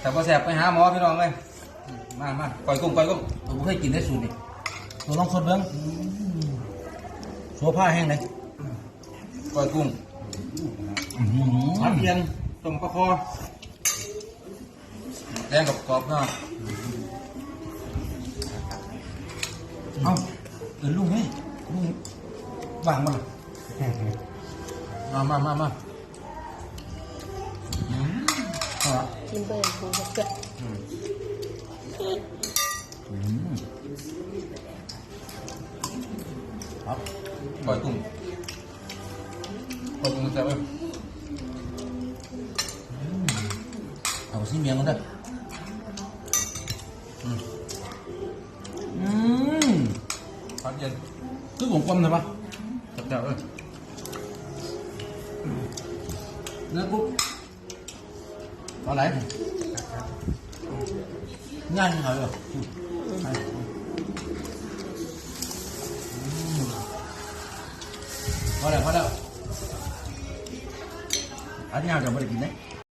แต่พอแสบไปหาหมอพี่น้องเลยมามาปล่อยกุ้งปล่อยกุ้งผมเคยกินได้สูตรนี่ตัวลองสดเบิ้งโซผ้าแห้งเลยปล่อยกุ้งผัดเพียงต้มปลาคอแดงกับกรอบเนาะเอ้าเดินลุงเฮ้ลุงวางมามามามามา กินไปอย่างกูเกิดอืมอืมครับปล่อยกุ้งปล่อยกุ้งแซ่บไหมเอาซิเมียงกันเด้อืมอืมผัดเย็นคือผมกลมเลยปะแซ่บเลยเนื้อกุ๊บ เอาไหนง่ายยังไงเหรอพอแล้วพอแล้วอันนี้เราจะไม่ได้กินไหม